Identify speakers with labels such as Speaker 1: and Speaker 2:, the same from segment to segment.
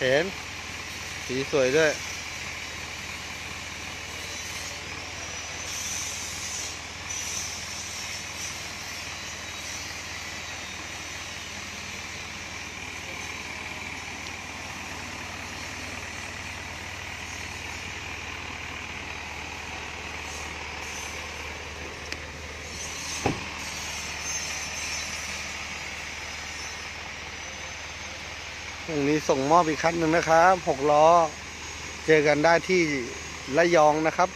Speaker 1: เห็น สีสวยด้วย ส่งมอบอีกคันหนึ่งนะครับหกล้อ เจอกันได้ที่ระยองนะครับ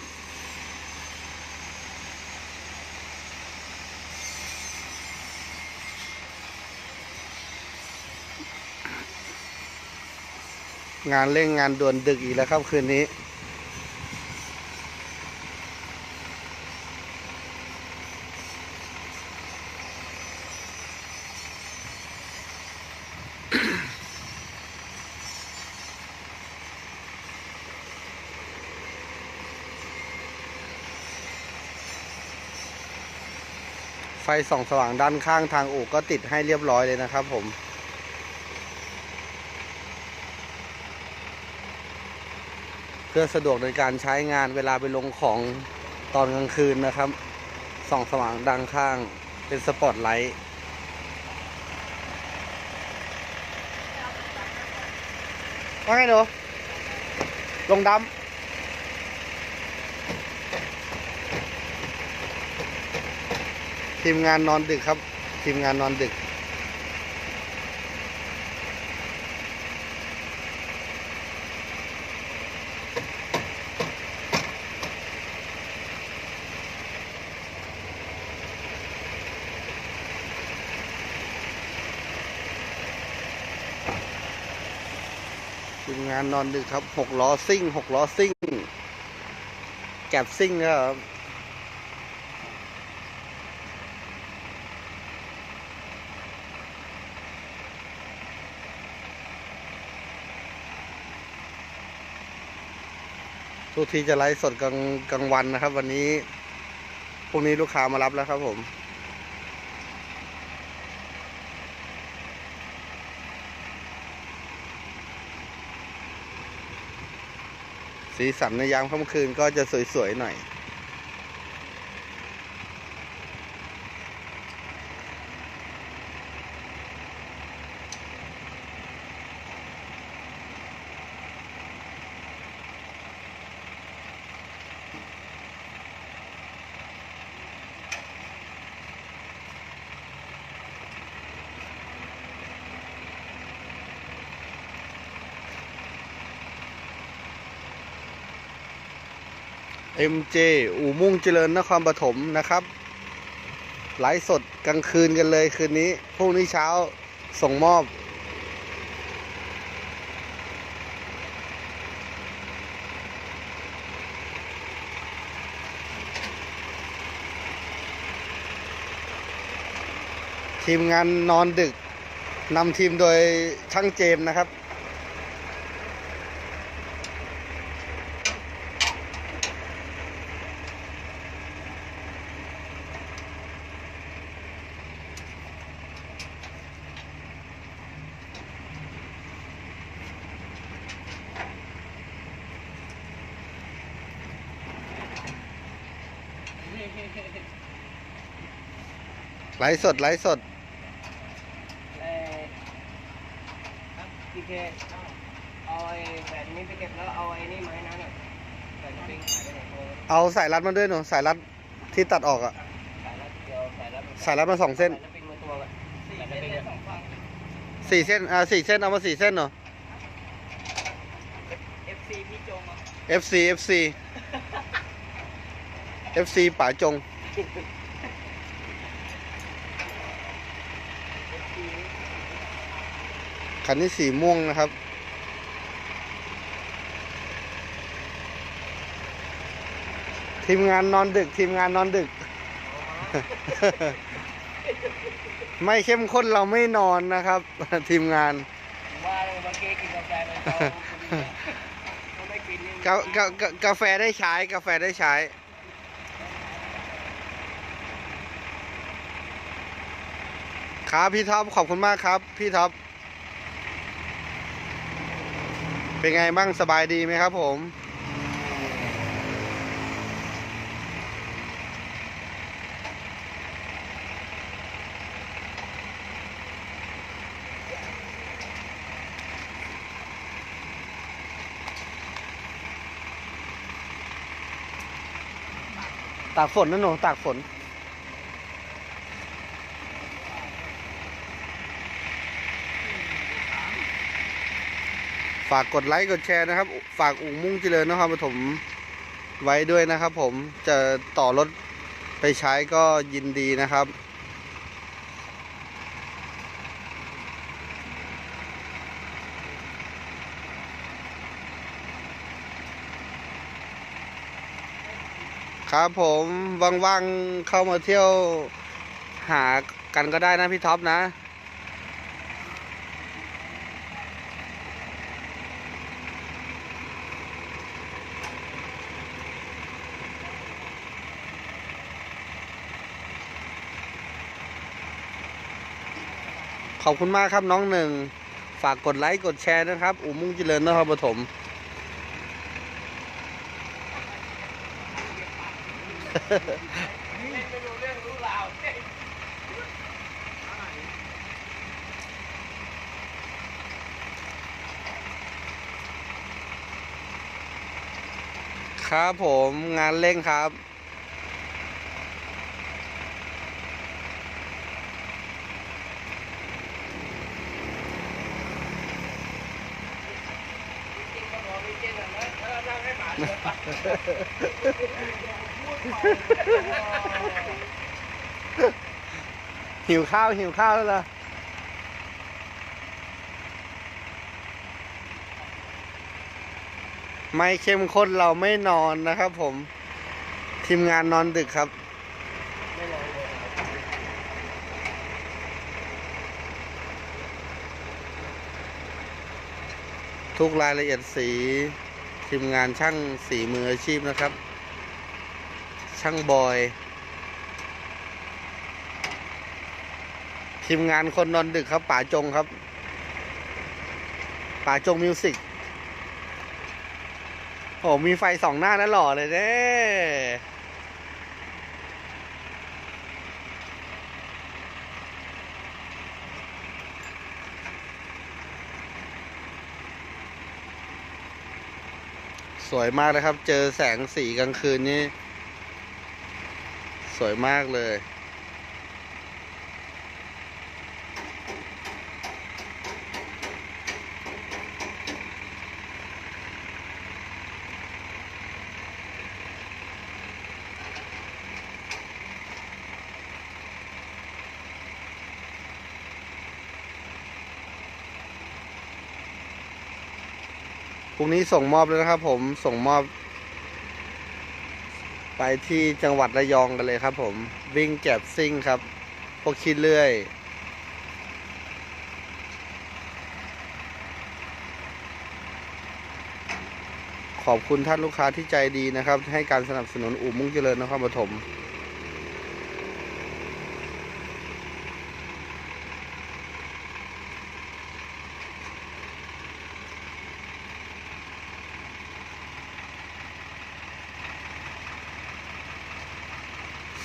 Speaker 1: งานเร่งงานด่วนดึกอีกแล้วครับคืนนี้ ส่องสว่างด้านข้างทางอู่ก็ติดให้เรียบร้อยเลยนะครับผมเพื่อสะดวกในการใช้งานเวลาไปลงของตอนกลางคืนนะครับ ส่องสว่างด้านข้างเป็นสปอตไลท์ว่าไงหนูลงดำ ทีมงานนอนดึกครับ ทีมงานนอนดึก ทีมงานนอนดึกครับหกล้อซิ่งหกล้อซิ่ง แกบซิ่งครับ ทุกทีจะไลฟ์สดกลางกลางวันนะครับ วันนี้พรุ่งนี้ลูกค้ามารับแล้วครับผมสีสันในยามค่ำคืนก็จะสวยๆหน่อย MJ อู่มุ่งเจริญนครปฐมนะครับไลฟ์สดกลางคืนกันเลยคืนนี้พรุ่งนี้เช้าส่งมอบ ทีมงานนอนดึกนำทีมโดยช่างเจมนะครับ ไลฟ์สดไลฟ์สด
Speaker 2: เอ่อครับพีเคเอาไอ้แผ่นนี้ไปเก็บแล้วเอาไอ้นี่มาให้น้าหน่อยใส่สปริงหายไปไหนโทร
Speaker 1: เอาสายรัดมาด้วยหนูสายรัดที่ตัดออกอะ
Speaker 2: สายรัดเดียวสายรัด
Speaker 1: สายรัดมาสองเส้น
Speaker 2: สายรัดปิงมาตัวแบบสี่เส้นเลยสองฝั่ง
Speaker 1: สี่เส้นอ่าสี่เส้นเอามาสี่เส้นเนาะ
Speaker 2: FC พี่จงอะ
Speaker 1: FC FC FC ป๋าจง คันนี้สีม่วงนะครับ ทีมงานนอนดึก ทีมงานนอนดึก ไม่เข้มข้นเราไม่นอนนะครับ ทีมงาน
Speaker 2: ว่าเลยเมื่อกี้กินกาแฟไปเขาเขาไม่กินนี่
Speaker 1: กากากากาแฟได้ใช้กาแฟได้ใช้ครับพี่ท็อปขอบคุณมากครับ พี่ท็อป เป็นไงบ้างสบายดีไหมครับผม ตากฝนนะหนูตากฝน ฝากกดไลค์กดแชร์นะครับ ฝากอุ่งมุ่งเจริญนครปฐมไว้ด้วยนะครับ ผมจะต่อรถไปใช้ก็ยินดีนะครับครับผมว่างๆเข้ามาเที่ยวหากันก็ได้นะพี่ท็อปนะ ขอบคุณมากครับน้องหนึ่ง ฝากกดไลค์กดแชร์นะครับอุมุ่งเจริญนครปฐม
Speaker 2: เล่นไม่รู้เรื่องรู้ราวเฮ้ย
Speaker 1: ครับผมงานเร่งครับ
Speaker 2: จริงๆก็บอกไม่จริงอะนะถ้าเรานั่งใหิ
Speaker 1: วข้าว หิวข้าวแล้วเหรอไม่เข้มข้นเราไม่นอนนะครับผม ทีมงานนอนดึกครับ ทุกรายละเอียดสี ทีมงานช่างสีมืออาชีพนะครับ ช่างบอย ทีมงานคนนอนดึกครับ ป่าจงครับ ป่าจงมิวสิกโอ้มีไฟสองหน้านะหล่อเลยเน่ สวยมากเลยครับ เจอแสงสีกลางคืนนี่สวยมากเลย พรุ่งนี้ส่งมอบแล้วนะครับ ผมส่งมอบ ไปที่จังหวัดระยองกันเลยครับ ผมวิ่งแก็บซิ่งครับ พวกคิดเลื่อยขอบคุณท่านลูกค้าที่ใจดีนะครับ ให้การสนับสนุนอู่มุ่งเจริญนครปฐม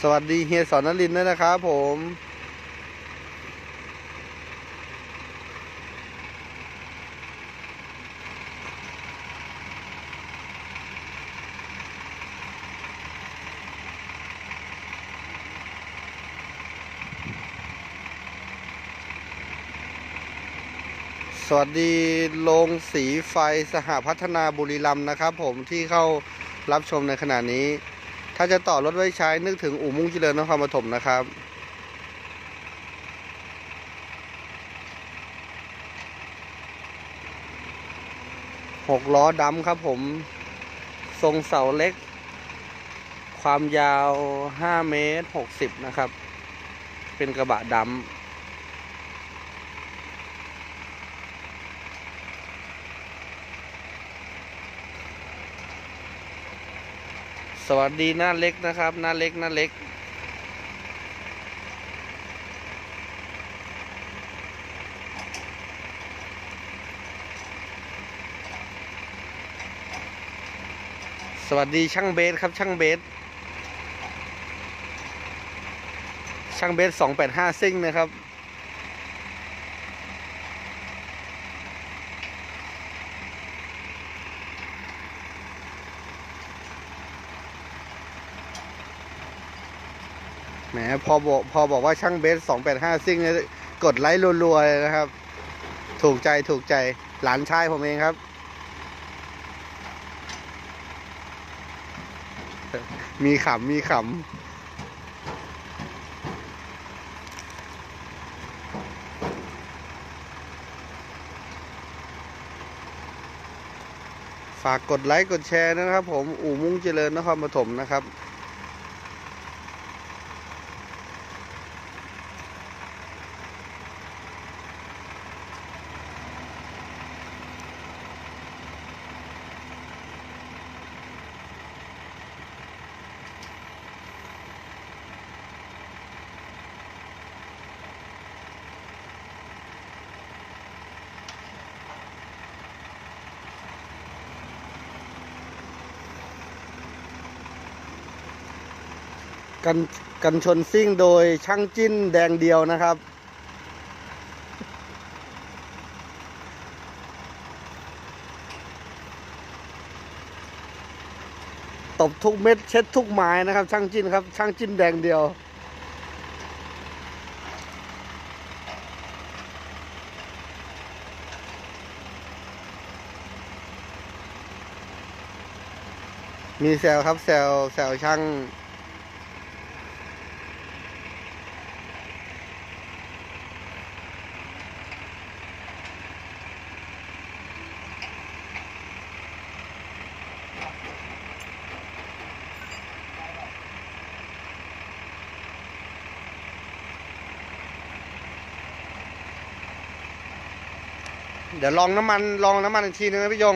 Speaker 1: สวัสดีเฮียสอนนลินด้วยนะครับผมสวัสดีโรงสีไฟสหพัฒนาบุรีรัมย์นะครับผมที่เข้ารับชมในขณะนี้าจะต่อรถไว้ใช้นึกถึงอู่มุ่งเจริญนครปฐมนะครับหกล้อดำครับผม ทรงเสาเล็ก ความยาวห้าเมตรหกสิบนะครับ เป็นกระบะดำ สวัสดีหน้าเล็กนะครับ หน้าเล็กหน้าเล็ก สวัสดีช่างเบสครับช่างเบสช่างเบสสองแปดห้าซิ่งนะครับ แหมพอบอกพอบอกว่าช่างเบสสองแปดห้าซิ่งเนี่ยกดไลค์รัวๆเลยนะครับ ถูกใจถูกใจหลานชายผมเองครับ มีขำมีขำฝากกดไลค์กดแชร์นะครับผม อู่มุ่งเจริญนครปฐมนะครับ กันกันชนซิ่งโดยช่างจิ้นแดงเดียวนะครับ ตบทุกเม็ดเช็ดทุกไม้นะครับ ช่างจิ้นครับ ช่างจิ้นแดงเดียวมีแซวครับแซวแซวช่าง เดี๋ยวลองน้ำมันลองน้ำมันอีกทีนึงนะพี่ยง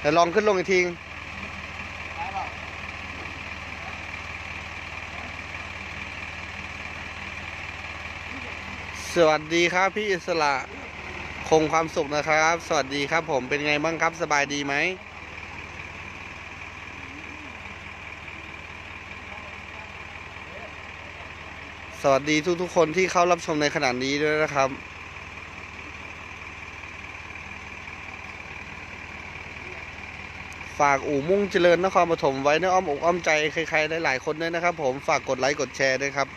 Speaker 1: เดี๋ยวลองขึ้นลงอีกทีสวัสดีครับพี่อิสระคงความสุขนะครับ สวัสดีครับผมเป็นไงบ้างครับสบายดีไหมสวัสดีทุกๆคนที่เข้ารับชมในขณะนี้ด้วยนะครับ ฝากอู่มุ่งเจริญนครปฐมไว้ในอ้อมอกอ้อมใจใครๆหลายๆคนด้วยนะครับ ผมฝากกดไลค์กดแชร์ด้วยครับ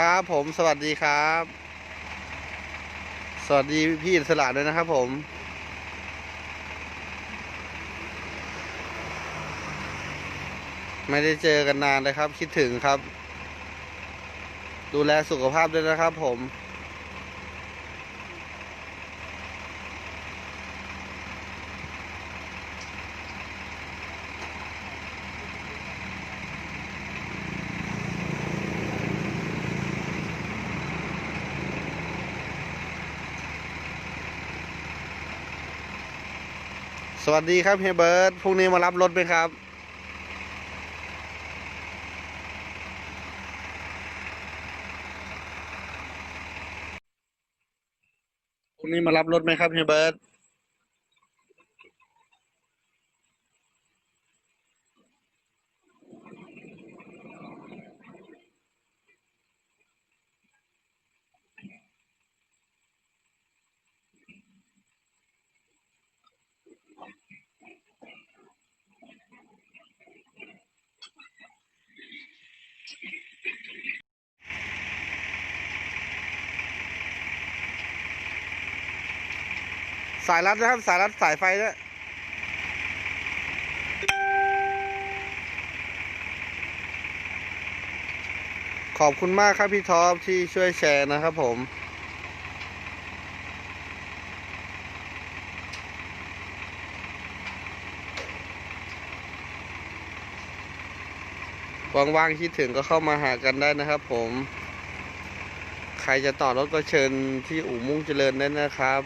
Speaker 1: ครับผมสวัสดีครับ สวัสดีพี่อิสระด้วยนะครับผมไม่ได้เจอกันนานเลยครับ คิดถึงครับ ดูแลสุขภาพด้วยนะครับผม วัสดีครับเฮียเบิร์ตพรุ่งนี้มารับรถไหมครับ พรุ่งนี้มารับรถไหมครับเฮียเบิร์ต สายรัดนะครับ สายรัดสายไฟด้วยขอบคุณมากครับพี่ท็อปที่ช่วยแชร์นะครับผม ว่างๆคิดถึงก็เข้ามาหากันได้นะครับผม ใครจะต่อรถก็เชิญที่อู่มุ่งเจริญได้นะครับ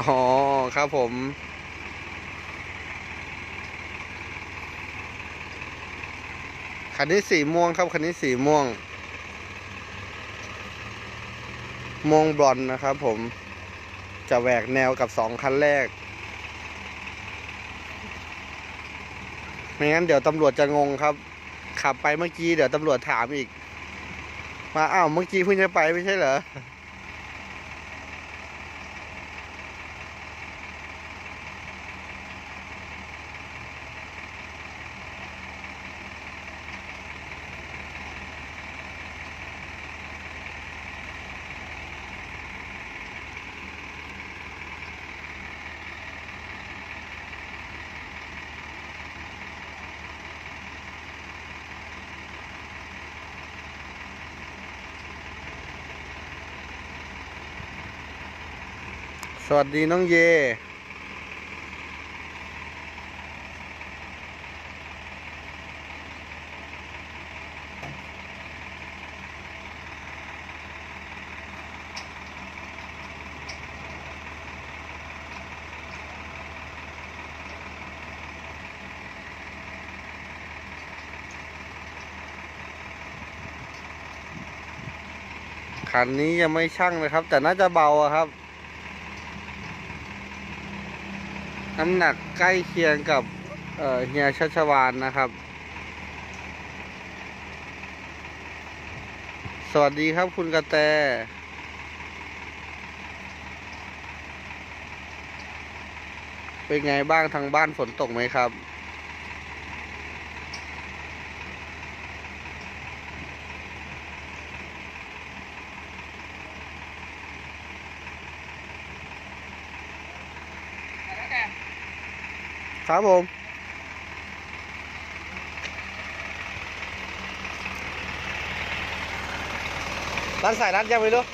Speaker 1: อ๋อครับผม คันนี้สีม่วงครับ คันนี้สีม่วง มงบลอนนะครับผมจะแหวกแนวกับสองคันแรก ไม่งั้นเดี๋ยวตำรวจจะงงครับ ขับไปเมื่อกี้เดี๋ยวตำรวจถามอีก มาอ้าวเมื่อกี้เพิ่งจะไปไม่ใช่เหรอ วัสดีน้องเย คันนี้ยังไม่ช่างนะครับ แต่น่าจะเบาครับ น้ำหนักใกล้เคียงกับเอ่อเฮียชัชวานนะครับ สวัสดีครับคุณกระแตเป็นไงบ้างทางบ้านฝนตกไหมครับ ครับผมร้านสายรัดยังไม่รู้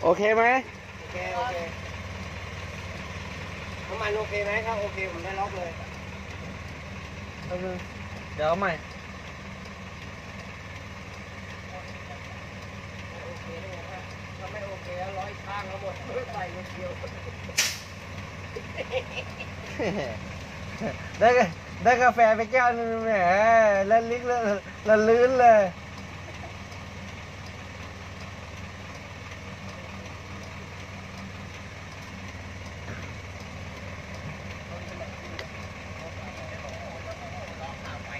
Speaker 1: โอ เคไหม
Speaker 2: โอเคโอเคน้ำมันโอเคไหมครับโอเคผมได้ล็อกเลย
Speaker 1: แป๊บนึงเดี๋ยวเอาใหม่
Speaker 2: โอเคได้ไงครับถ้าไม่โอเคแล้วร้อยข้างแล้วหมดไม่ใส่คนเดียว
Speaker 1: ได้ได้กาแฟไปแก้วนึงแหมแล้วลิกแล้วละลื่นเลย